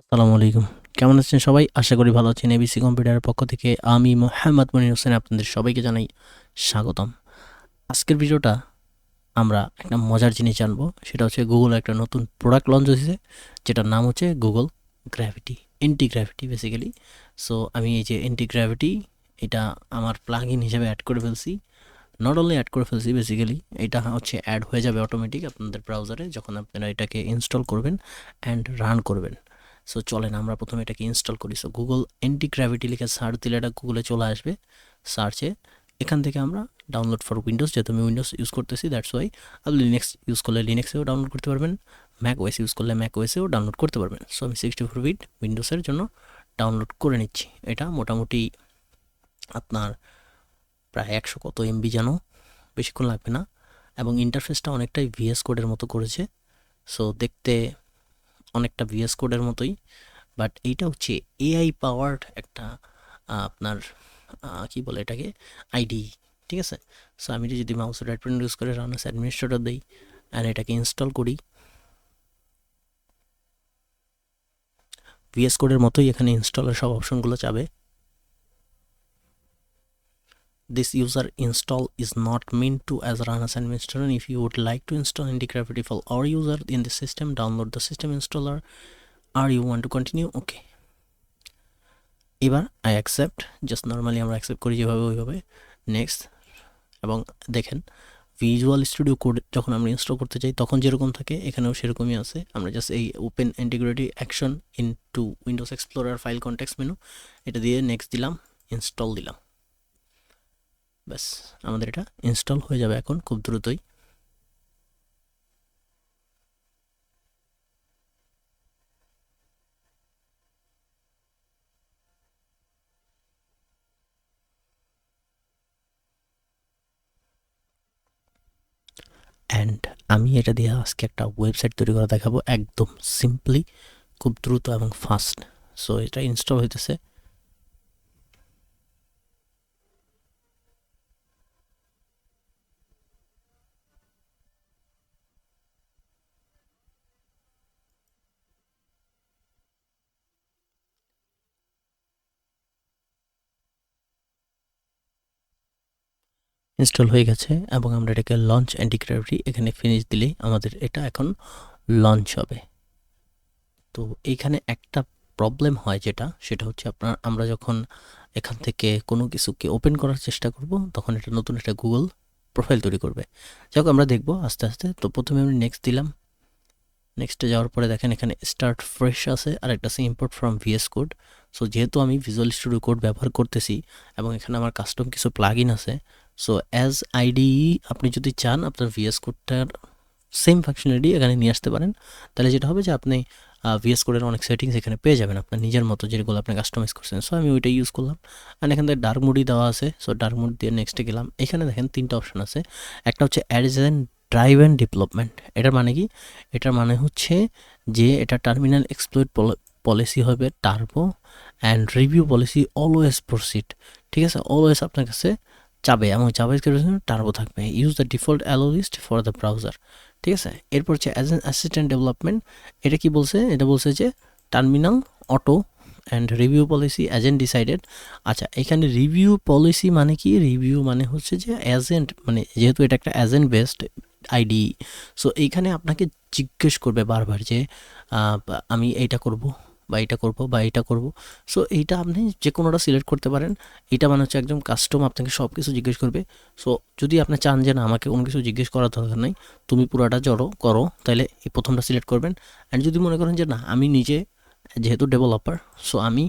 আসসালামু আলাইকুম। কেমন আছেন সবাই? আশা করি ভালো আছেন। এবিসি কম্পিউটারের পক্ষ থেকে আমি মোহাম্মদ মনির হোসেন আপনাদের সবাইকে জানাই স্বাগতম। আজকের ভিডিওটা আমরা একটা মজার জিনিস জানব। সেটা হচ্ছে গুগল একটা নতুন প্রোডাক্ট লঞ্চ হয়েছে, যেটার নাম হচ্ছে Google gravity anti gravity basically so আমি এই যে এন্টি গ্র্যাভিটি এটা আমার প্লাগ ইন হিসেবে অ্যাড করে ফেলছি। নট অনলি অ্যাড করে ফেলছি বেসিক্যালি এটা হচ্ছে অ্যাড হয়ে যাবে অটোমেটিক আপনাদের ব্রাউজারে যখন আপনারা এটাকে ইনস্টল করবেন অ্যান্ড রান করবেন। সো চলেন আমরা প্রথমে এটাকে ইনস্টল করি। সো গুগল এন্টি গ্র্যাভিটি লিখে সার্চ দিলে এটা গুগলে চলে আসবে। সার্চে এখান থেকে আমরা ডাউনলোড ফর উইন্ডোজ যেহেতু আমি উইন্ডোজ ইউজ করতেছি দ্যাটস ওয়াই আপনি লিনেক্স ইউজ করলে লিনেক্সেও ডাউনলোড করতে পারবেন। ম্যাক ওয়েস ইউজ করলে ম্যাক ওয়েসেও ডাউনলোড করতে পারবেন। সো আমি সিক্সটি ফোর বিট উইন্ডোজের জন্য ডাউনলোড করে নিচ্ছি। এটা মোটামুটি আপনার প্রায় একশো কত এমবি যেন, বেশিক্ষণ লাগবে না। এবং ইন্টারফেসটা অনেকটাই ভিএস কোডের মতো করেছে। সো দেখতে অনেকটা ভিএস কোডের মতোই বাট এইটা হচ্ছে এআই পাওয়ার্ড একটা আপনার কী বলে এটাকে? আইডি ঠিক আছে? সো আমি যদি মাউস রাইট প্রিন্ট ইউজ করে রানার্স অ্যাডমিনিস্ট্রেটর দিই অ্যান্ড এটাকে ইনস্টল করি। ভিএস কোডের মতোই এখানে ইনস্টলের সব অপশনগুলো চাবে। This user install is not meant to as run as administrator. If you would like to install Anti-Gravity for our user in the system, download the system installer. Or you want to continue? Okay. এবার I accept just normally আমরা accept করি যেভাবে ওইভাবে next এবং দেখেন Visual Studio code যখন আমরা install করতে চাই তখন যেরকম থাকে এখানেও সেরকমই আছে আমরা জাস্ট এই open integrity action into Windows explorer file contact menu এটা দিয়ে নেক্সট দিলাম ইনস্টল দিলাম ব্যাস, আমাদের এটা ইনস্টল হয়ে যাবে এখন খুব দ্রুতই। অ্যান্ড আমি এটা দিয়ে আজকে একটা ওয়েবসাইট তৈরি করে দেখাবো একদম সিম্পলি খুব দ্রুত এবং ফাস্ট সো এটা ইনস্টল হইতেছে। ইনস্টল হয়ে গেছে এবং আমরা এটাকে লঞ্চ অ্যান্টিগ্রাভিটি এখানে ফিনিশ দিলেই আমাদের এটা এখন লঞ্চ হবে। তো এইখানে একটা প্রবলেম হয় যেটা, সেটা হচ্ছে আপনার, আমরা যখন এখান থেকে কোনো কিছুকে ওপেন করার চেষ্টা করব, তখন এটা নতুন একটা গুগল প্রোফাইল তৈরি করবে। যাই আমরা দেখব আস্তে আস্তে। তো প্রথমে আমি নেক্সট দিলাম। নেক্সটে যাওয়ার পরে দেখেন এখানে স্টার্ট ফ্রেশ আছে, আর একটা আছে import from VS code so যেহেতু আমি ভিজুয়াল স্টুডিও কোড ব্যবহার করতেছি এবং এখানে আমার কাস্টম কিছু প্লাগ আছে সো অ্যাজ আইডি আপনি যদি চান আপনার ভিএস কোডটার সেম ফাংশনালিটি এখানে নিয়ে আসতে পারেন, তাহলে যেটা হবে যে আপনি ভিএস কোডের অনেক সেটিংস এখানে পেয়ে যাবেন আপনার নিজের মতো যেগুলো আপনি কাস্টমাইজ করছেন। সো আমি ওইটা ইউজ করলাম। আর এখান থেকে ডার্ক মুডি দেওয়া আছে। সো ডার্ক মুড দিয়ে নেক্সটে গেলাম। এখানে দেখেন তিনটা অপশন আছে। একটা হচ্ছে অ্যাডিজেন ড্রাইভ অ্যান্ড ডেভেলপমেন্ট এটার মানে কি? এটার মানে হচ্ছে যে এটা টার্মিনাল এক্সপ্লোর পলিসি হবে turbo and review policy always proceed ঠিক আছে? অলওয়েজ আপনার কাছে চাবে এবং জাভাস্ক্রিপ্টের টার্বো থাকবে। Use the default allow list for the browser ঠিক আছে? এরপর হচ্ছে অ্যাজ অ্যান অ্যাসিস্ট্যান্ট ডেভেলপমেন্ট এটা কি বলছে? এটা বলছে যে terminal auto and review policy agent decided আচ্ছা এখানে রিভিউ পলিসি মানে কি? রিভিউ মানে হচ্ছে যে এজেন্ট মানে যেহেতু এটা একটা এজেন্ট বেসড আইডি সো এইখানে আপনাকে জিজ্ঞেস করবে বারবার যে আমি এইটা করব। বা এটা করব বা এটা করব। সো এইটা আপনি যে কোনোটা সিলেক্ট করতে পারেন। এটা মানে হচ্ছে একদম কাস্টম আপনাকে সব কিছু জিজ্ঞেস করবে। সো যদি আপনি চান যে না, আমাকে কোনো কিছু জিজ্ঞেস করার দরকার নেই, তুমি পুরোটা জড়ো করো তাহলে এই প্রথমটা সিলেক্ট করবেন। অ্যান্ড যদি মনে করেন যে না, আমি নিজে যেহেতু ডেভেলপার সো আমি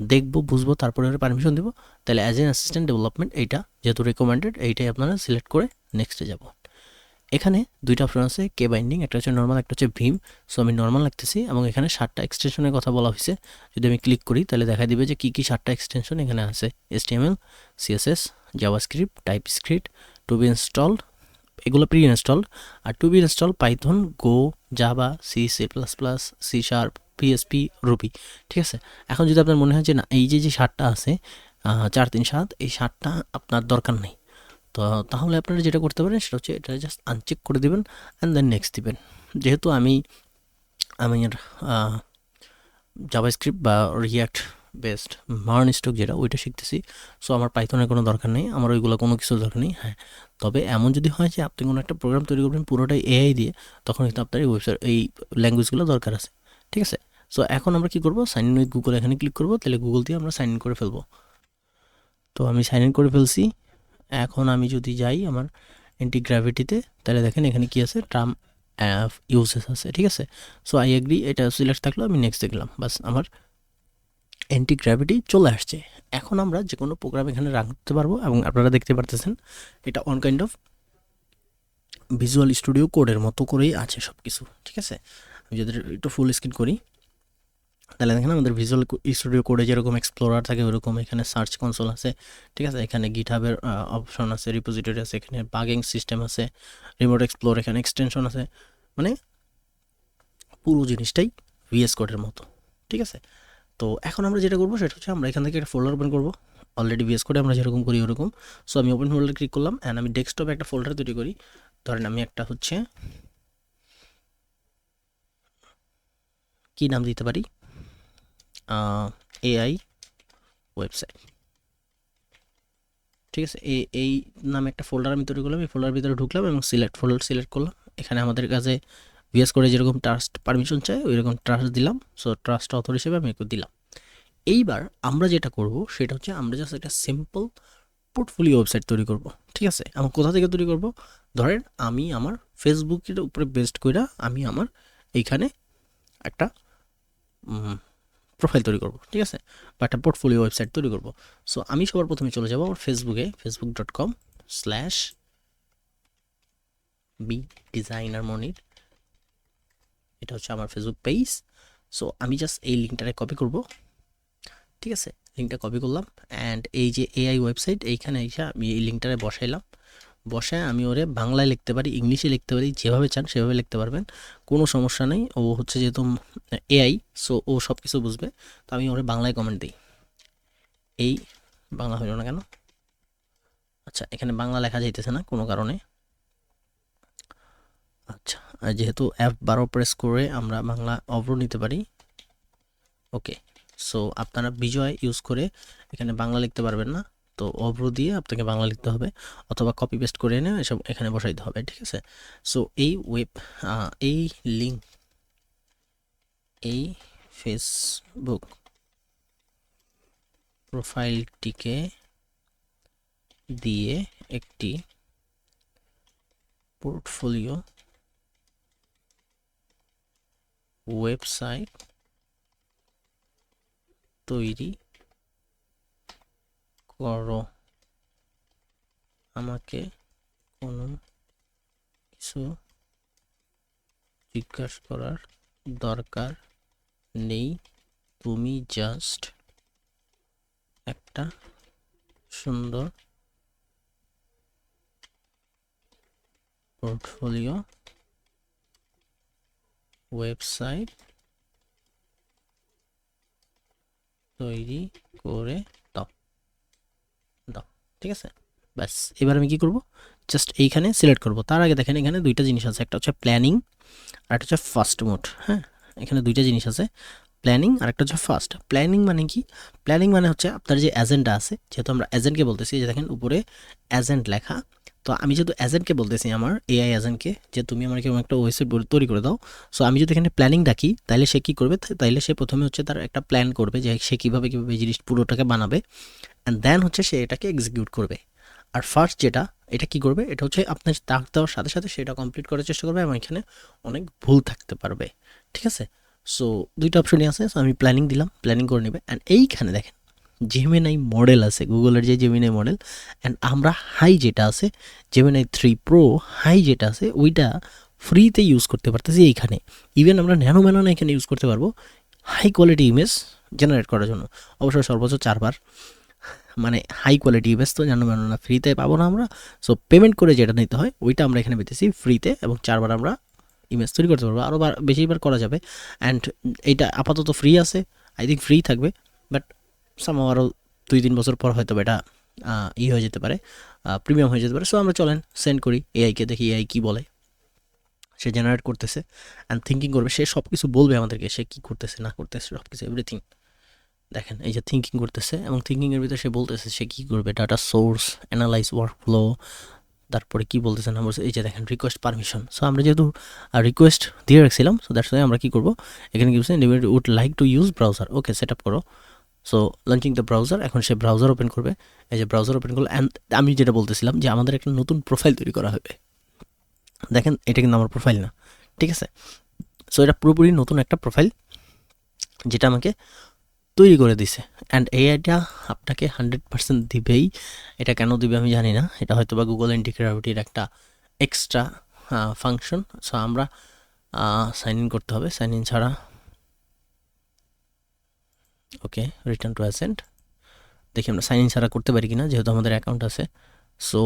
দেখব, বুঝব, তারপরে পারমিশন দেবো তাহলে অ্যাজ এন অ্যাসিস্ট্যান্ট ডেভেলপমেন্ট এইটা যেহেতু রেকমেন্ডেড এইটাই আপনারা সিলেক্ট করে নেক্সটে যাব। এখানে দুইটা অপশন আছে কে বাইন্ডিং একটা হচ্ছে নর্মাল একটা হচ্ছে ভীম। সো আমি নর্মাল রাখতেছি এবং এখানে ষাটটা এক্সটেনশনের কথা বলা হয়েছে। যদি আমি ক্লিক করি, তাহলে দেখা দিবে যে কী কী ষাটটা এক্সটেনশন এখানে আছে। H T M L CSS JavaScript TypeScript to be installed এগুলো pre install R to be install Python Go Java C C plus plus C sharp PSP Ruby ঠিক আছে? এখন যদি আপনার মনে হয় যে না, এই যে যে সাতটা আছে চার তিন সাত, এই সাতটা আপনার দরকার নেই। তো তাহলে আপনারা যেটা করতে পারেন সেটা হচ্ছে এটা জাস্ট আনচেক করে দিবেন অ্যান্ড দেন নেক্সট দিবেন। যেহেতু আমি আমি জাভাস্ক্রিপ্ট বা রিয়াক্ট বেস্ট মার্ন স্টক যেটা ওইটা শিখতেছি সো আমার পাইথনের কোনো দরকার নেই, আমার ওইগুলো কোনো কিছু দরকার নেই হ্যাঁ। তবে এমন যদি হয় যে আপনি কোনো একটা প্রোগ্রাম তৈরি করবেন পুরোটাই এআই দিয়ে, তখন কিন্তু আপনার এই ওয়েবসাইট এই ল্যাঙ্গুয়েজগুলো দরকার আছে, ঠিক আছে? সো এখন আমরা কি করব? সাইন ইন উইথ গুগল এখানে ক্লিক করব, তাহলে গুগল দিয়ে আমরা সাইন ইন করে ফেলব। তো আমি সাইন ইন করে ফেলছি। এখন আমি যদি যাই আমার এন্টি গ্র্যাভিটিতে তাহলে দেখেন এখানে কি আছে? ট্রাম ইউজেস আছে, ঠিক আছে? সো আই এগ্রি এটা সিলেক্ট থাকল, আমি নেক্সট দেখলাম। বাস, আমার অ্যান্টি গ্র্যাভিটি চলে আসছে। এখন আমরা যে কোনো প্রোগ্রাম এখানে রাখতে পারব, এবং আপনারা দেখতে পারতেছেন, এটা on kind of visual studio কোডের মতো করেই আছে সব কিছু ঠিক আছে? আমি যদি একটু ফুল স্ক্রিন করি। তাহলে দেখেন আমাদের ভিজুয়াল স্টুডিও কোডে যেরকম এক্সপ্লোরার থাকে, ওরকম এখানে সার্চ কনসোল আছে, ঠিক আছে? এখানে গিটহাবের অপশন আছে রিপোজিটরি আছে, এখানে বাগিং সিস্টেম আছে রিমোট এক্সপ্লোর এখানে এক্সটেনশন আছে মানে পুরো জিনিসটাই ভিএস কোডের মতো, ঠিক আছে? তো এখন আমরা যেটা করব সেটা হচ্ছে আমরা এখান থেকে একটা ফোল্ডার ওপেন করব অলরেডি ভিএস কোডে আমরা যেরকম করি ওরকম সো আমি ওপেন ফোল্ডার ক্লিক করলাম অ্যান্ড আমি ডেস্কটপে একটা ফোল্ডার তৈরি করি, ধরেন আমি একটা হচ্ছে, কি নাম দিতে পারি? এআই ওয়েবসাইট ঠিক আছে? এই এই নামে একটা ফোল্ডার আমি তৈরি করলাম। এই ফোল্ডার ভিতরে ঢুকলাম এবং সিলেক্ট ফোল্ডার সিলেক্ট করলাম। এখানে আমাদের কাছে ভিএস করে যেরকম ট্রাস্ট পারমিশন চাই ওই রকম ট্রাস্ট দিলাম। সো ট্রাস্ট অথর হিসেবে আমি একটু দিলাম। এইবার আমরা যেটা করব, সেটা হচ্ছে আমরা জাস্ট একটা সিম্পল পোর্টফোলিও ওয়েবসাইট তৈরি করব। ঠিক আছে? আমার কোথা থেকে তৈরি করব? ধরেন আমি আমার ফেসবুকের উপরে বেস্ট করে আমি আমার এইখানে একটা প্রোফাইল তৈরি করব, ঠিক আছে? বা একটা পোর্টফোলিও ওয়েবসাইট তৈরি করব। সো আমি সবার প্রথমে চলে যাব আমার ফেসবুকে Facebook dot com slash B designer Monir. এটা হচ্ছে আমার ফেসবুক পেজ সো আমি জাস্ট এই লিঙ্কটারে কপি করব, ঠিক আছে? লিঙ্কটা কপি করলাম অ্যান্ড এই যে এআই ওয়েবসাইট এইখানে এসে আমি এই লিঙ্কটারে বসাইলাম। বসায় আমি ওরে বাংলায় লিখতে পারি, ইংলিশে লিখতে পারি, যেভাবে চান সেভাবে লিখতে পারবেন। কোনো সমস্যা নেই, ও হচ্ছে যেহেতু এআই সো ও সব কিছু বুঝবে। তো আমি ওরে বাংলায় কমেন্ট দিই। এই বাংলা হইল না কেন? আচ্ছা এখানে বাংলা লেখা যাইতেছে না কোনো কারণে। আচ্ছা আর যেহেতু অ্যাপ বারো প্রেস করে আমরা বাংলা অব্র নিতে পারি। ওকে সো আপনারা বিজয় ইউজ করে এখানে বাংলা লিখতে পারবেন না। তো অব্র দিয়ে আপনাকে বাংলা লিখতে হবে অথবা কপি পেস্ট করে এনে এসব এখানে বসাইতে হবে, ঠিক আছে? সো এই ওয়েব এই লিঙ্ক এই ফেসবুক প্রোফাইলটিকে দিয়ে একটি পোর্টফোলিও ওয়েবসাইট তৈরি করো। আমাকে কোনো কিছু জিজ্ঞাসা করার দরকার নেই। তুমি জাস্ট একটা সুন্দর পোর্টফোলিও ওয়েবসাইট তৈরি করে ঠিক আছে? ব্যাস, এবার আমি কি করব? জাস্ট এইখানে সিলেক্ট করব। তার আগে দেখেন এখানে দুইটা জিনিস আছে। একটা হচ্ছে প্ল্যানিং আর একটা হচ্ছে ফার্স্ট মোড হ্যাঁ? এখানে দুইটা জিনিস আছে। প্ল্যানিং আর একটা হচ্ছে ফার্স্ট প্ল্যানিং মানে কি? প্ল্যানিং মানে হচ্ছে আপনার যে এজেন্টটা আছে, যেহেতু আমরা এজেন্টকে বলতেছি যে দেখেন উপরে এজেন্ট লেখা তো আমি যেহেতু এজেন্টকে বলতেছি আমার এআই এজেন্টকে যে তুমি আমার কেমন একটা ওয়েবসাইট তৈরি করে দাও সো আমি যদি এখানে প্ল্যানিং ডাকি তাহলে সে কী করবে? তাইলে সে প্রথমে হচ্ছে তার একটা প্ল্যান করবে যে সে কীভাবে কীভাবে জিনিস পুরোটাকে বানাবে অ্যান্ড দেন হচ্ছে সে এটাকে এক্সিকিউট করবে। আর ফার্স্ট যেটা, এটা কি করবে? এটা হচ্ছে আপনার তাক দেওয়ার সাথে সাথে সেটা কমপ্লিট করার চেষ্টা করবে এবং এখানে অনেক ভুল থাকতে পারবে, ঠিক আছে? সো দুইটা অপশনই আছে সো আমি প্ল্যানিং দিলাম প্ল্যানিং করে নেবে অ্যান্ড এইখানে দেখেন জেমিনাই মডেল আছে গুগলের যে জেমিনাই মডেল অ্যান্ড আমরা হাই যেটা আছে জেমিনাই থ্রি প্রো হাই যেটা আছে, ওইটা ফ্রিতে ইউজ করতে পারতেছি এইখানে। ইভেন আমরা ন্যানো ম্যানো এখানে ইউজ করতে পারব হাই কোয়ালিটি ইমেজ জেনারেট করার জন্য। অবশ্যই সর্বোচ্চ চারবার। মানে হাই কোয়ালিটি ইমেজ তো ম্যানো না ফ্রিতে পাবো না আমরা। সো পেমেন্ট করে যেটা নিতে হয়, ওইটা আমরা এখানে পেতেছি ফ্রিতে এবং চারবার আমরা ইমেজ তৈরি করতে পারব। আরও বেশিবার করা যাবে। অ্যান্ড এইটা আপাতত ফ্রি আছে আই থিঙ্ক ফ্রি থাকবে বাট সামাও আরও দুই তিন বছর পর হয়তো এটা ই হয়ে যেতে পারে প্রিমিয়াম হয়ে যেতে পারে। সো আমরা চলেন সেন্ড করি এআইকে দেখি এআই কী বলে, সে জেনারেট করতেছে অ্যান্ড থিঙ্কিং করবে। সে সব কিছু বলবে আমাদেরকে, সে কী করতেছে, না করতেছে সব কিছু এভরিথিং দেখেন, এই যে থিঙ্কিং করতেছে এবং থিঙ্কিংয়ের ভিতরে সে বলতেছে, সে কী করবে data source analyse work flow তারপরে কী বলতেছে, না বলছে এই যে দেখেন রিকোয়েস্ট পারমিশন সো আমরা যেহেতু রিকোয়েস্ট দিয়ে রাখছিলাম সো দ্যাটস আমরা কী করব, এখানে কি বলছে would like to use browser okay set up করো। সো লঞ্চিং দ্য ব্রাউজার এখন সে ব্রাউজার ওপেন করবে। এই যে ব্রাউজার ওপেন করল অ্যান্ড আমি যেটা বলতেছিলাম যে আমাদের একটা নতুন প্রোফাইল তৈরি করা হবে। দেখেন, এটা কিন্তু আমার প্রোফাইল না, ঠিক আছে? সো এটা পুরোপুরি নতুন একটা প্রোফাইল যেটা আমাকে তৈরি করে দিছে। অ্যান্ড এই আইডিয়া আপনাকে হান্ড্রেড পার্সেন্ট দিবেই। এটা কেন দিবে আমি জানি না। এটা হয়তো বা গুগল ইন্টিগ্রাভিটির একটা এক্সট্রা ফাংশন সো আমরা সাইন ইন করতে হবে। সাইন ইন ছাড়া ওকে রিটার্ন টু অ্যাসেন্ট দেখি আমরা সাইন ইন ছাড়া করতে পারি কিনা, যেহেতু আমাদের অ্যাকাউন্ট আছে। সো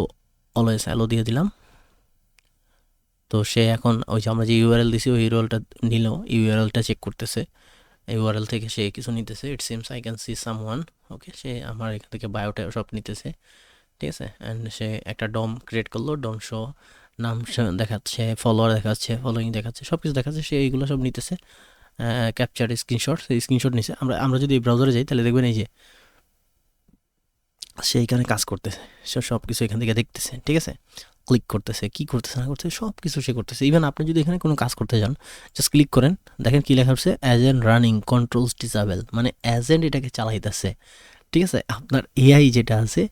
অলওয়েজ অ্যালো দিয়ে দিলাম। তো সে এখন, ওই যে আমরা যে ইউআরএল দিছি, ওই ইউআরএলটা নিল ইউআরএলটা চেক করতেছে। ইউআরএল থেকে সে কিছু নিতেছে। It seems I can see some one okay সে আমার এখান থেকে বায়োটা সব নিতেছে। ঠিক আছে? অ্যান্ড সে একটা ডম ক্রিয়েট করল ডম শো নাম দেখাচ্ছে ফলোয়ার দেখাচ্ছে ফলোয়িং দেখাচ্ছে সব কিছু দেখাচ্ছে, সে এইগুলো সব নিতেছে। ক্যাপচার স্ক্রিনশট সেই স্ক্রিনশট নিছে। আমরা আমরা যদি এই ব্রাউজারে যাই, তাহলে দেখবেন এই যে সে এখানে কাজ করতেছে। সে সব কিছু এখান থেকে দেখতেছে, ঠিক আছে? ক্লিক করতেছে, কি করতেছে, না করতেছে সব কিছু সে করতেছে। ইভেন আপনি যদি এখানে কোনো কাজ করতে যান জাস্ট ক্লিক করেন, দেখেন কি লেখা হচ্ছে as an running controls disable মানে অ্যাজেন্ট এটাকে চালাইতেছে। ঠিক আছে? আপনার এআই যেটা আছে,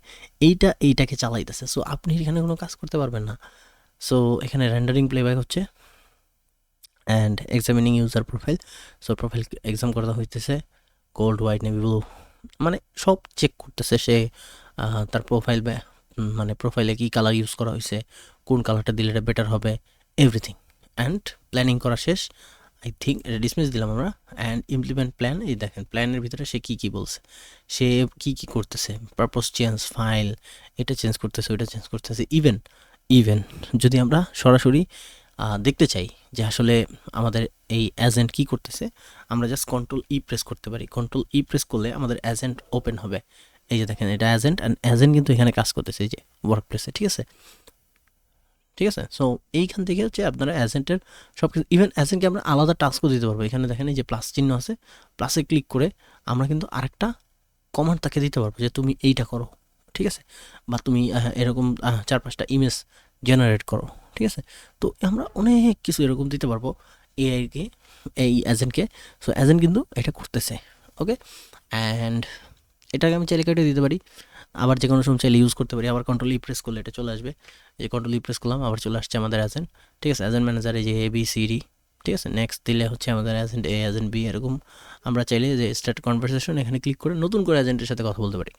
এইটা, এইটাকে চালাইতেছে। সো আপনি এখানে কোনো কাজ করতে পারবেন না। সো এখানে র্যান্ডারিং প্লেব্যাক হচ্ছে। And examining user profile so profile exam করা হইতেছে গোল্ড হোয়াইট নেভি ব্লু মানে সব চেক করতেছে সে তার প্রোফাইল মানে প্রোফাইলে কী কালার ইউজ করা হয়েছে কোন কালারটা দিলে এটা বেটার হবে এভরিথিং অ্যান্ড প্ল্যানিং করা শেষ. আই থিঙ্ক এটা ডিসমিস দিলাম আমরা। অ্যান্ড ইমপ্লিমেন্ট প্ল্যান এই দেখেন প্ল্যানের ভিতরে সে কী কী বলছে। সে কী কী করতেছে পারপোজ চেঞ্জ ফাইল এটা চেঞ্জ করতেছে, ওইটা চেঞ্জ করতেছে ইভেন ইভেন যদি আমরা সরাসরি দেখতে চাই যে আসলে আমাদের এই এজেন্ট কি করতেছে, আমরা জাস্ট কন্ট্রোল ই প্রেস করতে পারি। কন্ট্রোল ই প্রেস করলে আমাদের এজেন্ট ওপেন হবে। এই যে দেখেন, এটা এজেন্ট অ্যান্ড এজেন্ট কিন্তু এখানে কাজ করতেছে, এই যে ওয়ার্ক প্লেসে ঠিক আছে? ঠিক আছে? সো এইখান থেকে হচ্ছে আপনারা এজেন্টের সব কিছু ইভেন এজেন্টকে আমরা আলাদা টাস্কও দিতে পারব। এখানে দেখেন, এই যে প্লাস চিহ্ন আছে প্লাসে ক্লিক করে আমরা কিন্তু আরেকটা কমান্ড তাকে দিতে পারব যে তুমি এইটা করো, ঠিক আছে? বা তুমি এরকম চার পাঁচটা ইমেজ জেনারেট করো। ঠিক আছে? তো আমরা অনেক কিছু এরকম দিতে পারব এআইকে এই এজেন্টকে সো এজেন্ট কিন্তু এটা করতেছে ওকে অ্যান্ড এটাকে আমি চাইলে কেটে দিতে পারি। আবার যে কোনো সময় চাইলে ইউজ করতে পারি। আবার কন্ট্রোল প্রেস করলে এটা চলে আসবে। যে কন্ট্রোল ই প্রেস করলাম, আবার চলে আসছে আমাদের অ্যাজেন্ট ঠিক আছে? অ্যাজেন্ট ম্যানেজার যে এ বি সি ডি ঠিক আছে? নেক্সট দিলে হচ্ছে আমাদের অ্যাজেন্ট এ এজেন্ট বি এরকম। আমরা চাইলে যে স্টার্ট কনভারসেশন এখানে ক্লিক করে নতুন করে এজেন্টের সাথে কথা বলতে পারি।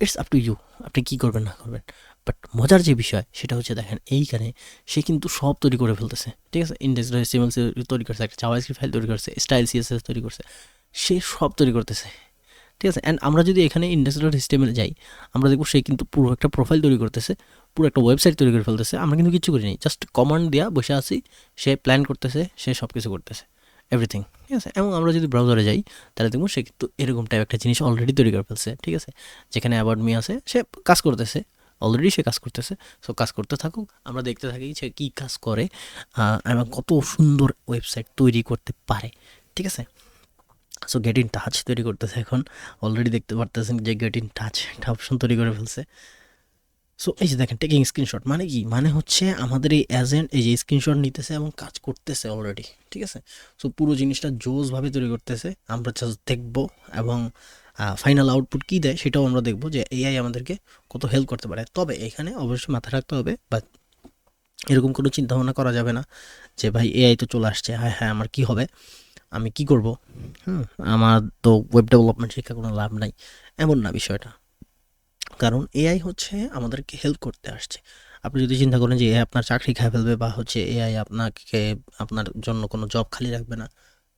ইটস আপ টু ইউ আপনি কী করবেন, না করবেন। বাট মজার যে বিষয় সেটা হচ্ছে দেখেন, এইখানে সে কিন্তু সব তৈরি করে ফেলতেছে। ঠিক আছে? ইন্ডেক্স সিমেল তৈরি করছে, একটা জাভাস্ক্রিপ্ট ফাইল তৈরি করছে স্টাইল সিএসএস তৈরি করছে, সে সব তৈরি করতেছে। ঠিক আছে? অ্যান্ড আমরা যদি এখানে ইন্ডাস্ট্রিয়াল সিস্টেমে যাই, আমরা দেখব সে কিন্তু পুরো একটা প্রোফাইল তৈরি করতেছে, পুরো একটা ওয়েবসাইট তৈরি করে ফেলতেছে। আমরা কিন্তু কিছু করিনি জাস্ট কমান্ড দেওয়া বসে আছি, সে প্ল্যান করতেছে, সে সব কিছু করতেছে এভরিথিং ঠিক আছে? এবং আমরা যদি ব্রাউজারে যাই, তাহলে দেখব সে কিন্তু এরকম টাইপ একটা জিনিস অলরেডি তৈরি করে ফেলছে। ঠিক আছে? যেখানে অ্যাওয়ার্ড মি আছে, সে কাজ করতেছে। অলরেডি সে কাজ করতেছে। সো কাজ করতে থাকুক, আমরা দেখতে থাকি সে কী কাজ করে এবং কত সুন্দর ওয়েবসাইট তৈরি করতে পারে। ঠিক আছে? সো গেট ইন টাচ তৈরি করতেছে এখন। অলরেডি দেখতে পারতেছেন যে গেট ইন টাচ একটা অপশন তৈরি করে ফেলছে। সো এই যে দেখেন টেকিং স্ক্রিনশট মানে কি? মানে হচ্ছে আমাদের এই এজেন্ট এই যে স্ক্রিনশট নিতেছে এবং কাজ করতেছে অলরেডি ঠিক আছে? সো পুরো জিনিসটা জোসভাবে তৈরি করতেছে। আমরা দেখব এবং ফাইনাল আউটপুট কী দেয় সেটাও আমরা দেখব যে এআই আমাদেরকে কত হেল্প করতে পারে। তবে এখানে অবশ্যই মাথায় রাখতে হবে বা এরকম কোনো চিন্তা ভাবনা করা যাবে না যে, ভাই এআই তো চলে আসছে হ্যাঁ হ্যাঁ আমার কি হবে? আমি কি করব? হুম, আমার তো ওয়েব ডেভেলপমেন্ট শিক্ষা কোনো লাভ নাই। এমন না বিষয়টা। কারণ এআই হচ্ছে আমাদেরকে হেল্প করতে আসছে। আপনি যদি চিন্তা করেন যে এআই আপনার চাকরি খায় ফেলবে বা হচ্ছে এআই আপনাকে, আপনার জন্য কোনো জব খালি রাখবে না।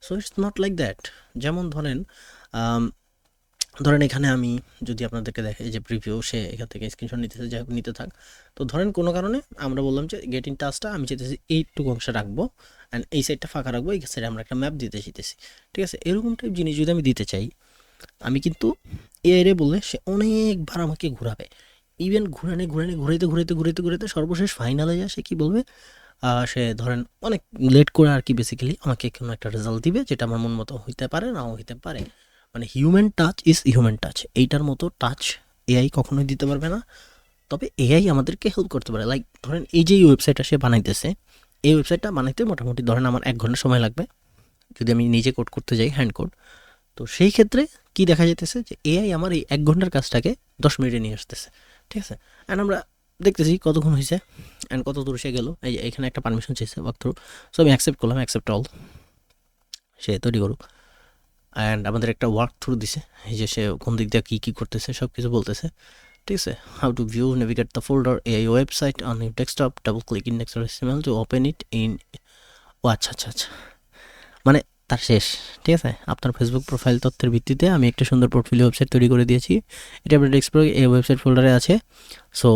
So it's not like that যেমন ধরেন ধরেন এখানে আমি যদি আপনাদেরকে দেখে যে প্রিভিউ সে এখান থেকে স্ক্রিনশট নিতেছে, যাই হোক, নিতে থাক। তো ধরেন কোনো কারণে আমরা বললাম যে গেট টাচটা আমি চাইতেছি এইটুকু অংশ রাখব অ্যান্ড এই সাইডটা ফাঁকা রাখব, এই সাইডে আমরা একটা ম্যাপ দিতে চাইতেছি। ঠিক আছে? এরকম টাইপ জিনিস যদি আমি দিতে চাই, আমি কিন্তু এআই রে বললে সে অনেকবার আমাকে ঘোরাবে। ইভেন ঘুরানে ঘুরানে, ঘুরাইতে ঘুরাইতে ঘুরাইতে ঘুরাইতে সর্বশেষ ফাইনালে যায়, সে কী বলবে? সে ধরেন অনেক লেট করে আর কি বেসিক্যালি আমাকে কোনো একটা রেজাল্ট দিবে, যেটা আমার মন মতো হইতে পারে, নাও হইতে পারে। মানে human touch is human touch এইটার মতো টাচ এআই কখনোই দিতে পারবে না। তবে এআই আমাদেরকে হেল্প করতে পারে। লাইক ধরেন এই যে ওয়েবসাইটটা সে বানাইতেছে, এই ওয়েবসাইটটা বানাইতে মোটামুটি ধরেন আমার এক ঘণ্টা সময় লাগবে। যদি আমি নিজে কোড করতে যাই হ্যান্ড কোড তো সেই ক্ষেত্রে কি দেখা যেতেছে যে এআই আমার এই এক ঘণ্টার কাজটাকে দশ মিনিটে নিয়ে আসতেছে। ঠিক আছে? অ্যান্ড আমরা দেখতেছি কতক্ষণ হয়েছে অ্যান্ড কত দূর সে গেল। এই এখানে একটা পারমিশন চেয়েছে ওয়াক থ্রু সো আমি অ্যাকসেপ্ট করলাম অ্যাকসেপ্ট অল সে তৈরি করুক। অ্যান্ড আমাদের একটা ওয়ার্ক থ্রু দিছে, এই যে সে কোন দিক দিয়ে কী কী করতেছে সব কিছু বলতেছে। ঠিক আছে? How to view navigate the folder এই website on your desktop double click in next HTML to open it in ও আচ্ছা আচ্ছা আচ্ছা। মানে তার শেষ, ঠিক আছে? আপনার ফেসবুক প্রোফাইল তথ্যের ভিত্তিতে আমি একটা সুন্দর পোর্টফোলিও ওয়েবসাইট তৈরি করে দিয়েছি। এটা আপনার ডেস্কটপে এই ওয়েবসাইট ফোল্ডারে আছে। সো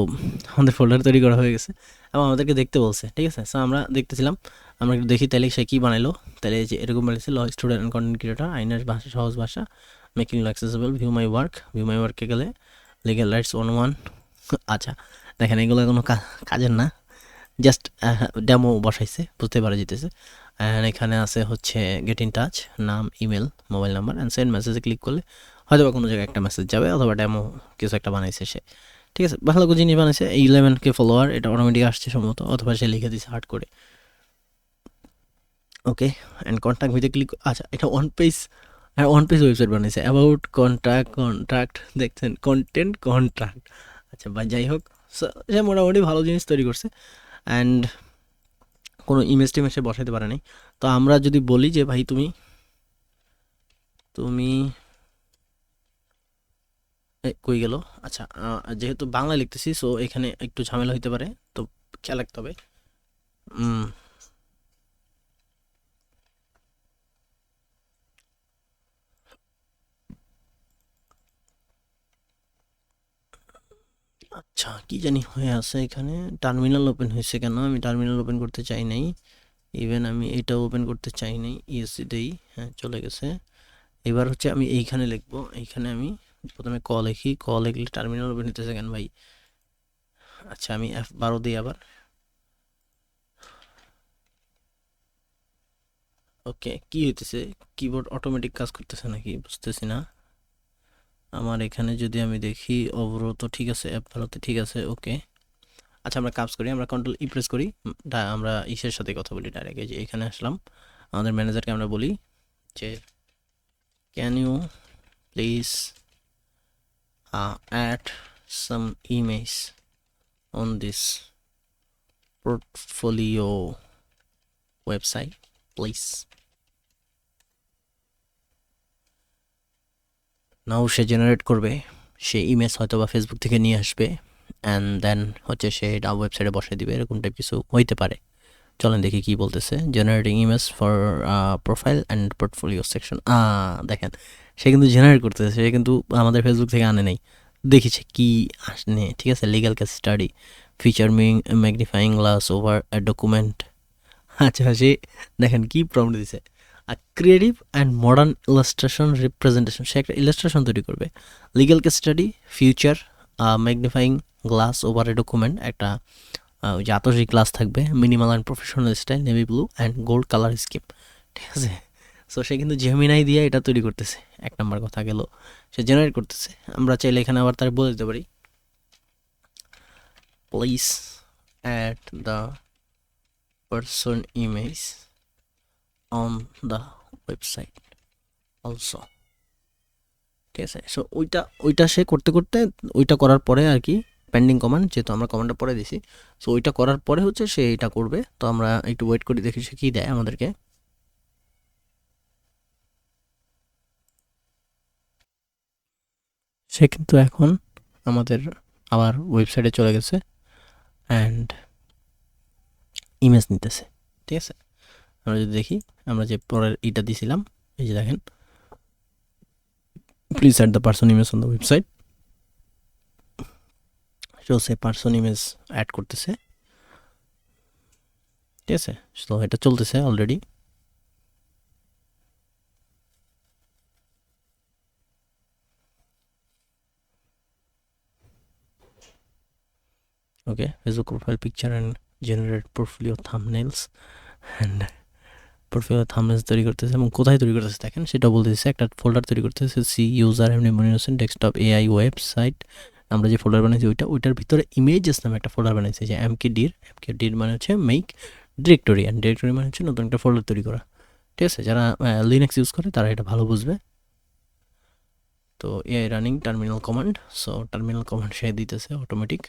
আমাদের ফোল্ডার তৈরি করা হয়ে গেছে। এবং আমাদেরকে দেখতে বলছে, ঠিক আছে? সো আমরা দেখতেছিলাম আমরা একটু দেখি তাহলে সে কী বানাইলো। তাহলে যে এরকম বলেছে law student and content creator আইনের ভাষা, সহজ ভাষা making accessible view my work view my ওয়ার্কে গেলে লিগেল রাইটস ওয়ান ওয়ান আচ্ছা দেখেন এগুলো কোনো কাজের না। জাস্ট ডেমো বসাইছে, বুঝতে পারা যেতেছে অ্যান্ড এখানে আছে হচ্ছে গেট ইন টাচ নাম email mobile number and send মেসেজে ক্লিক করলে হয়তো বা কোনো জায়গায় একটা মেসেজ যাবে অথবা ডেমো কিছু একটা বানাইছে সে। ঠিক আছে, ভালো জিনিস বানাইছে ইলেভেনকে ফলোয়ার এটা অটোমেটিক আসছে সম্ভবত, অথবা সে লিখে দিছে হার্ড করে ওকে অ্যান্ড কন্ট্যাক্ট ভিতরে ক্লিক আচ্ছা এটা ওয়ান পেজ হ্যাঁ ওয়ান পেজ ওয়েবসাইট বানিয়েছে। অ্যাবাউট কন্ট্রাক্ট কন্ট্রাক্ট দেখছেন কন্টেন্ট কন্ট্রাক্ট আচ্ছা বা যাই হোক সে মোটামুটি ভালো জিনিস তৈরি করছে। অ্যান্ড কোনো ইমেজ টিমেজ সে বসাতে পারে নাই। তো আমরা যদি বলি যে, ভাই, তুমি তুমি কই গেল? আচ্ছা যেহেতু বাংলা লিখতেছি সো এখানে একটু ঝামেলা হইতে পারে, তো খেয়াল রাখতে হবে। আচ্ছা কি জানি হয়ে আছে এখানে? টার্মিনাল ওপেন হয়েছে কেন? আমি টার্মিনাল ওপেন করতে চাই নাই। ইভেন আমি এটা ওপেন করতে চাই নাই ইএসসি ইএসসিতেই হ্যাঁ চলে গেছে। এবার হচ্ছে আমি এইখানে লিখব, এইখানে আমি প্রথমে ক লিখি। ক লিখলে টার্মিনাল ওপেন হতেছে কেন ভাই? আচ্ছা আমি এফ বারো দিই আবার। ওকে কি হইতেছে? কিবোর্ড অটোমেটিক কাজ করতেছে নাকি? বুঝতেছি না। আমার এখানে যদি আমি দেখি অবরত ঠিক আছে অ্যাপ ভালোতে ঠিক আছে ওকে আচ্ছা আমরা কাজ করি, আমরা কন্ট্রোল ই প্রেস করি আমরা ইসের সাথে কথা বলি ডাইরেক্ট যে এখানে আসলাম। আমাদের ম্যানেজারকে আমরা বলি যে can you please add some image on this portfolio website please now say generate করবে, সে ইমেজ হয়তো বা ফেসবুক থেকে নিয়ে আসবে অ্যান্ড দেন হচ্ছে সে এটা ওয়েবসাইটে বসে দিবে, এরকম টাইপ কিছু হইতে পারে। চলেন দেখি কি বলতেছে। Generating image for profile and portfolio section দেখেন, সে কিন্তু জেনারেট করতেছে, সে কিন্তু আমাদের ফেসবুক থেকে আনে নাই। দেখিছে কি আসনে, ঠিক আছে legal case study feature magnifying glass over document আচ্ছা সে দেখেন কি প্রবলেম দিছে। Creative and modern illustration representation সে একটা ইলাস্ট্রেশন তৈরি করবে। Legal case study future magnifying glass over a document একটা ওই যে আতসী গ্লাস থাকবে minimal and professional style navy blue and gold colour scheme ঠিক আছে? সো সে কিন্তু জেমিনাই দিয়ে এটা তৈরি করতেছে। এক নম্বর কথা গেল। সে জেনারেট করতেছে। আমরা চাইলে এখানে আবার তার বলে দিতে পারি। Please at the person image on the website also ঠিক আছে? সো ওইটা ওইটা সে করতে করতে ওইটা করার পরে আর কি পেন্ডিং কমান্ড যেহেতু আমরা কমান্ডটা পরে দিছি সো ওইটা করার পরে হচ্ছে সে এটা করবে। তো আমরা একটু ওয়েট করি, দেখি সে কী দেয় আমাদেরকে। সে কিন্তু এখন আমাদের আবার ওয়েবসাইটে চলে গেছে অ্যান্ড ইমেজ নিতেছে। ঠিক আছে? আমরা যদি দেখি, আমরা যে পরের ইটা দিছিলাম, এই যে দেখেন। Please add the person image on the website so say person image add করতেছে। ঠিক আছে? তো এটা চলতেছে already okay Facebook profile picture and generate portfolio thumbnails and portfolio thumbnails তৈরি করতেছে এবং কোথায় তৈরি করতেছে দেখেন, সেটা বলতেছে, একটা ফোল্ডার তৈরি করতেছে সি ইউজার মনে হচ্ছেন ডেস্কটপ এআই ওয়েবসাইট আমরা যে ফোল্ডার বানাইছি ওইটা, ওইটার ভিতরে ইমেজেস নামে একটা ফোল্ডার বানাইছি, যে এম কে ডির এম কে ডির মানে হচ্ছে মেক ডিরেক্টরি অ্যান্ড ডিরেক্টরি মানে হচ্ছে নতুন একটা ফোল্ডার তৈরি করা। ঠিক আছে? যারা লিনাক্স ইউজ করে, তারা এটা ভালো বুঝবে। তো AI running terminal command so terminal command সে দিতেছে অটোমেটিক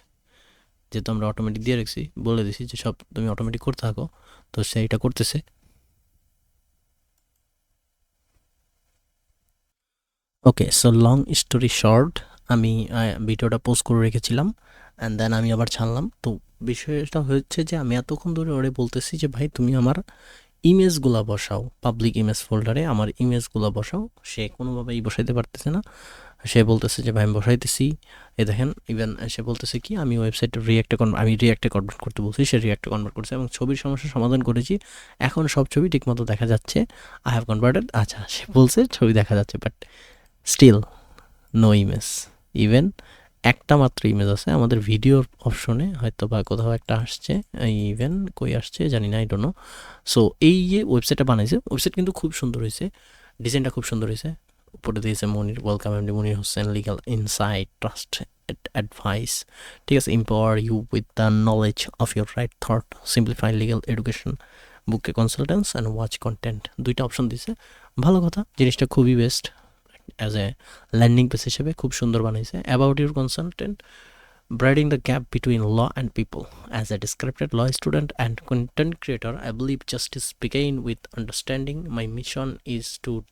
যেহেতু আমরা অটোমেটিক দিয়ে রাখছি, বলে দিছি যে সব তুমি অটোমেটিক করতে থাকো, তো সেইটা করতেছে। Okay so long story short আমি ভিডিওটা পোস্ট করে রেখেছিলাম অ্যান্ড দেন আমি আবার ছাড়লাম। তো বিষয়টা হচ্ছে যে আমি এতক্ষণ ধরে ওরে বলতেছি যে, ভাই, তুমি আমার ইমেজগুলো বসাও পাবলিক ইমেজ ফোল্ডারে আমার ইমেজগুলো বসাও। সে কোনোভাবেই বসাইতে পারতেছে না। সে বলতেছে যে, ভাই, আমি বসাইতেছি। এ দেখেন ইভেন সে বলতেছে কি, আমি ওয়েবসাইটে রিয়াক্টে আমি রিয়াক্টে কনভার্ট করতে বলছি। সে রিয়াক্টে কনভার্ট করছে এবং ছবির সমস্যার সমাধান করেছি। এখন সব ছবি ঠিকমতো দেখা যাচ্ছে। আই হ্যাভ কনভার্টেড আচ্ছা সে বলছে, ছবি দেখা যাচ্ছে but still no image even একটা মাত্র ইমেজ আছে। আমাদের ভিডিওর অপশনে হয়তো বা কোথাও একটা আসছে ইভেন কই আসছে জানি না আই ডোন্ট নো সো এই যে ওয়েবসাইটটা বানাইছে ওয়েবসাইট কিন্তু খুব সুন্দর হয়েছে ডিজাইনটা খুব সুন্দর হয়েছে উপরে দিয়েছে Monir welcome MD Monir Hossain legal insight trust advice ঠিক আছে empower you with the knowledge of your right thought simplify legal education বুকে কনসালটেন্স অ্যান্ড ওয়াচ কন্টেন্ট দুইটা অপশন দিছে ভালো কথা, জিনিসটা খুবই best as a landing page হিসেবে খুব সুন্দর বানাইছে about your consultant bridging the gap between law and people. As a descripted law student and content creator, I believe justice began with understanding. My mission is to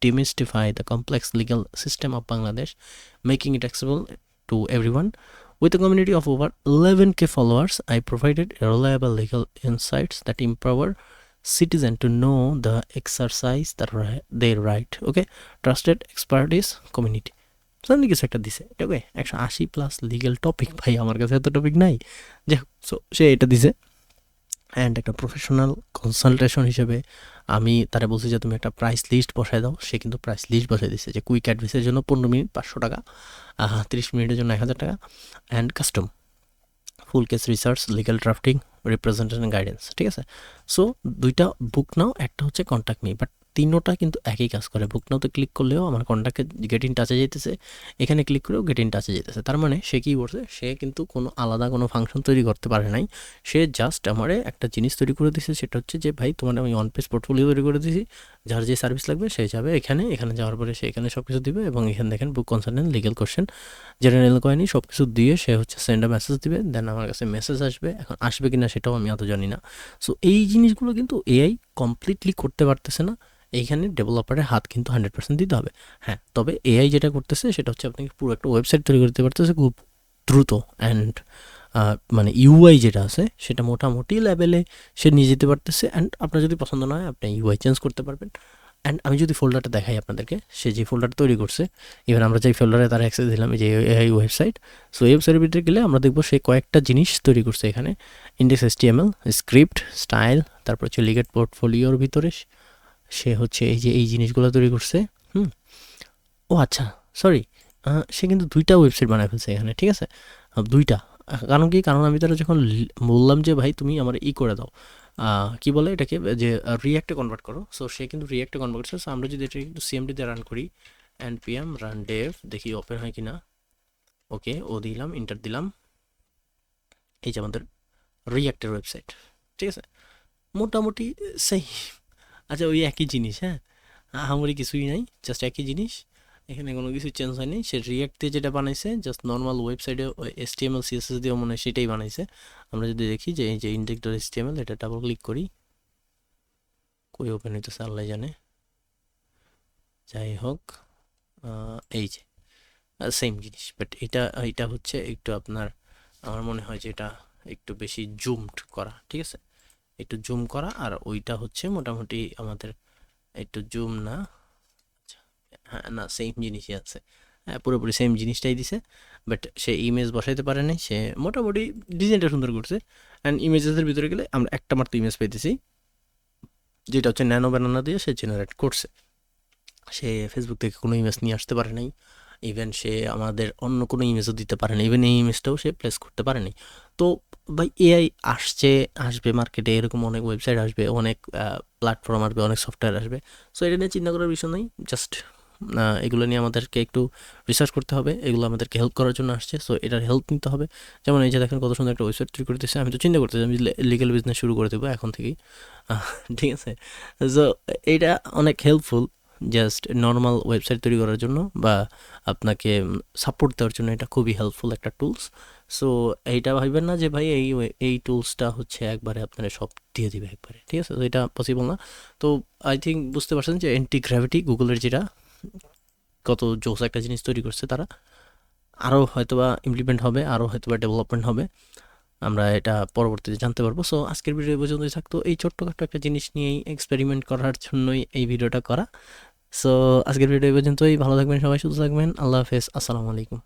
demystify the complex legal system of Bangladesh, making it accessible to everyone. With a community of over 11k followers, I provided reliable legal insights that empower citizen to know the exercise ri- they right. Okay, trusted expertise community. সামনে কিছু একটা দিছে এটা okay একশো আশি plus legal topic ভাই আমার কাছে এত টপিক নাই। যাই হোক সো সে এটা দিছে। অ্যান্ড একটা প্রফেশনাল কনসালটেশন হিসেবে আমি তারা বলছি যে তুমি একটা প্রাইস লিস্ট বসায় দাও। সে কিন্তু প্রাইস লিস্ট বসাই দিছে যে কুইক অ্যাডভাইসের জন্য পনেরো মিনিট পাঁচশো টাকা তিরিশ মিনিটের জন্য এক হাজার টাকা। And custom full case research legal drafting representation guidance ঠিক আছে? সো দুইটা বুক নাও একটা হচ্ছে কন্ট্যাক্ট মি বাট তিনোটা কিন্তু একই কাজ করে। বুক নাওতে ক্লিক করলেও আমার কন্ট্যাক্টে গেট ইন টাচে যেতেছে এখানে ক্লিক করেও গেট ইন টাচে যেতেছে তার মানে সে কী করছে? সে কিন্তু কোনো আলাদা কোনো ফাংশন তৈরি করতে পারে নাই। সে জাস্ট আমারে একটা জিনিস তৈরি করে দিয়েছে সেটা হচ্ছে যে, ভাই, তোমার আমি অন পেজ পোর্টফোলিও তৈরি করে দিয়েছি যার যে সার্ভিস লাগবে, সে যাবে এখানে। এখানে যাওয়ার পরে সে এখানে সব কিছু দিবে এবং এখানে দেখেন book consultant legal question general কয়েনি সব কিছু দিয়ে সে হচ্ছে সেন্ড মেসেজ দিবে। দেন আমার কাছে মেসেজ আসবে। এখন আসবে কিনা সেটাও আমি এত জানি না। সো এই জিনিসগুলো কিন্তু এআই কমপ্লিটলি করতে পারতেছে না। এইখানে ডেভেলপারের হাত কিন্তু হান্ড্রেড পার্সেন্ট দিতে হবে। হ্যাঁ তবে এআই যেটা করতেছে সেটা হচ্ছে আপনাকে পুরো একটা ওয়েবসাইট তৈরি করতে পারতেছে খুব দ্রুত অ্যান্ড মানে ইউআই যেটা আছে সেটা মোটামুটি লেভেলে সে নিয়ে যেতে পারতেছে অ্যান্ড আপনার যদি পছন্দ না হয় আপনি ইউআই চেঞ্জ করতে পারবেন। অ্যান্ড আমি যদি ফোল্ডারটা দেখাই আপনাদেরকে, সে যে ফোল্ডারটা তৈরি করছে ইভেন আমরা যেই ফোল্ডারে তার অ্যাক্সেস দিলাম যে এআই ওয়েবসাইট সো এই ওয়েবসাইটের ভিতরে গেলে আমরা দেখব সে কয়েকটা জিনিস তৈরি করছে এখানে। ইন্ডেক্স এসটিএমএল স্ক্রিপ্ট স্টাইল তারপর হচ্ছে লিগেট পোর্টফোলিওর ভিতরে সে হচ্ছে এই যে, এই জিনিসগুলো তৈরি করছে, হুম? ও আচ্ছা সরি সে কিন্তু দুইটা ওয়েবসাইট বানায় ফেলছে এখানে, ঠিক আছে? দুইটা। কারণ কি? কারণ আমি তারা যখন বললাম যে, ভাই, তুমি আমার ই করে দাও। কি বলে এটাকে? যে রিয়াক্টে কনভার্ট করো। সো সে কিন্তু রিয়াক্টে কনভার্ট করছে। সো আমরা যদি এটা একটু সিএমডিতে রান করি এন্ড পিএম রান ডেভ দেখি ওপেন হয় কি না ওকে ও দিলাম ইন্টার দিলাম। এই যে আমাদের রিয়াক্টের ওয়েবসাইট ঠিক আছে? মোটামুটি সেই আচ্ছা ওই একই জিনিস হ্যাঁ? আহামরি কিছুই নাই জাস্ট একই জিনিস। এখানে কোনো কিছু চেঞ্জ হয়নি। সে রিয়াক্ট দিয়ে যেটা বানাইছে জাস্ট নর্মাল ওয়েবসাইটে H T M L CSS দিয়েও মনে হয় সেটাই বানাইছে। আমরা যদি দেখি যে এই যে index H T M L এটা ডাবল ক্লিক করি। কই ওপেন হইতেছে, আল্লাহ জানে। যাই হোক এই যে সেম জিনিস। বাট এটা এটা হচ্ছে একটু আপনার, আমার মনে হয় যে এটা একটু বেশি জুমড করা, ঠিক আছে? একটু জুম করা আর ওইটা হচ্ছে মোটামুটি আমাদের একটু জুম না। আচ্ছা, হ্যাঁ না সেম জিনিসই আছে। হ্যাঁ পুরোপুরি সেম জিনিসটাই দিছে বাট সে ইমেজ বসাইতে পারে নাই সে মোটামুটি ডিজাইনটা সুন্দর করছে। অ্যান্ড ইমেজেসের ভিতরে গেলে আমরা একটা মাত্র ইমেজ পেতেছি যেটা হচ্ছে ন্যানো ব্যানানা দিয়ে সে জেনারেট করছে। সে ফেসবুক থেকে কোনো ইমেজ নিয়ে আসতে পারে নাই। ইভেন সে আমাদের অন্য কোনো ইমেজও দিতে পারেনি ইভেন এই ইমেজটাও সে প্লেস করতে পারেনি তো ভাই এআই আসছে, আসবে মার্কেটে এরকম অনেক ওয়েবসাইট আসবে, অনেক প্ল্যাটফর্ম আসবে, অনেক সফটওয়্যার আসবে। সো এটা নিয়ে চিন্তা করার বিষয় নেই জাস্ট এগুলো নিয়ে আমাদেরকে একটু রিসার্চ করতে হবে, এগুলো আমাদেরকে হেল্প করার জন্য আসছে। সো এটার হেল্প নিতে হবে। যেমন এই যে দেখেন কত সুন্দর একটা ওয়েবসাইট তৈরি করতেছে, আমি তো চিন্তা করতেছি, আমি লিগেল বিজনেস শুরু করে দেবো এখন থেকেই। ঠিক আছে? সো এইটা অনেক হেল্পফুল জাস্ট নর্মাল ওয়েবসাইট তৈরি করার জন্য বা আপনাকে সাপোর্ট দেওয়ার জন্য এটা খুবই হেল্পফুল একটা টুলস সো এইটা ভাববেন না যে ভাই এই এই টুলসটা হচ্ছে একবারে আপনারা সব দিয়ে দিবে একবারে, ঠিক আছে? তো এটা পসিবল না। তো আই থিঙ্ক বুঝতে পারছেন যে অ্যান্টি গ্র্যাভিটি গুগলের যেটা, কত জোস একটা জিনিস তৈরি করছে তারা। আরও হয়তোবা ইমপ্লিমেন্ট হবে, আরও হয়তোবা ডেভেলপমেন্ট হবে। আমরা এটা পরবর্তীতে জানতে পারব। সো আজকের ভিডিও পর্যন্তই থাকতো। এই ছোট্টখাটো একটা জিনিস নিয়েই এক্সপেরিমেন্ট করার জন্যই এই ভিডিওটা করা। সো আজকের ভিডিও পর্যন্তই। ভালো থাকবেন সবাই সুস্থ থাকবেন। আল্লাহ হাফেজ। আসসালামু আলাইকুম।